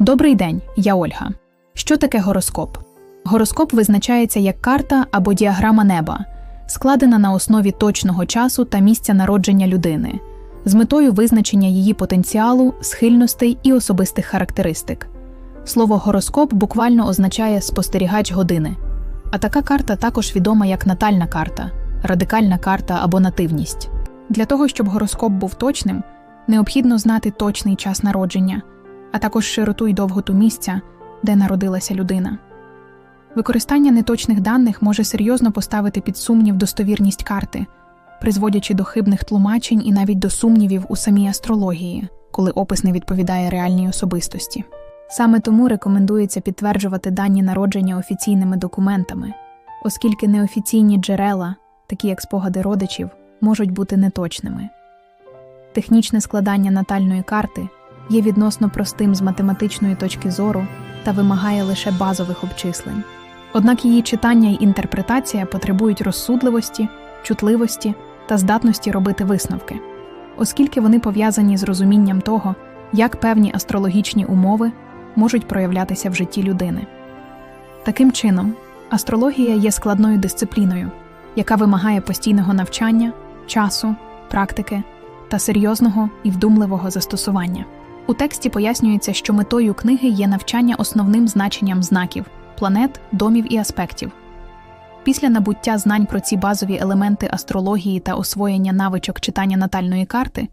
Добрий день, я Ольга. Що таке гороскоп? Гороскоп визначається як карта або діаграма неба, складена на основі точного часу та місця народження людини, з метою визначення її потенціалу, схильностей і особистих характеристик. Слово гороскоп буквально означає спостерігач години, а така карта також відома як натальна карта, радикальна карта або нативність. Для того, щоб гороскоп був точним, необхідно знати точний час народження, а також широту й довготу місця, де народилася людина. Використання неточних даних може серйозно поставити під сумнів достовірність карти, призводячи до хибних тлумачень і навіть до сумнівів у самій астрології, коли опис не відповідає реальній особистості. Саме тому рекомендується підтверджувати дані народження офіційними документами, оскільки неофіційні джерела, такі як спогади родичів, можуть бути неточними. Технічне складання натальної карти є відносно простим з математичної точки зору та вимагає лише базових обчислень. Однак її читання й інтерпретація потребують розсудливості, чутливості та здатності робити висновки, оскільки вони пов'язані з розумінням того, як певні астрологічні умови можуть проявлятися в житті людини. Таким чином, астрологія є складною дисципліною, яка вимагає постійного навчання, часу, практики та серйозного і вдумливого застосування. У тексті пояснюється, що метою книги є навчання основним значенням знаків, планет, домів і аспектів. Після набуття знань про ці базові елементи астрології та освоєння навичок читання натальної карти,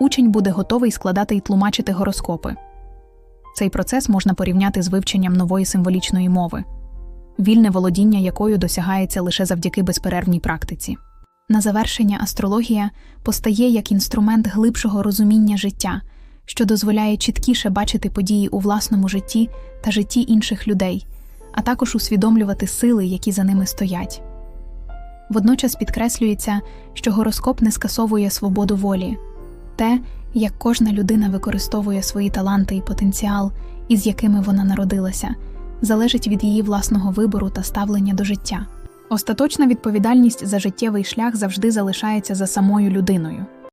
учень буде готовий складати і тлумачити гороскопи. Цей процес можна порівняти з вивченням нової символічної мови, вільне володіння якою досягається лише завдяки безперервній практиці. На завершення астрологія постає як інструмент глибшого розуміння життя, що дозволяє чіткіше бачити події у власному житті та житті інших людей, а також усвідомлювати сили, які за ними стоять. Водночас підкреслюється, що гороскоп не скасовує свободу волі, те, як кожна людина використовує свої таланти і потенціал, із якими вона народилася, залежить від її власного вибору та ставлення до життя. Остаточна відповідальність за життєвий шлях завжди залишається за самою людиною.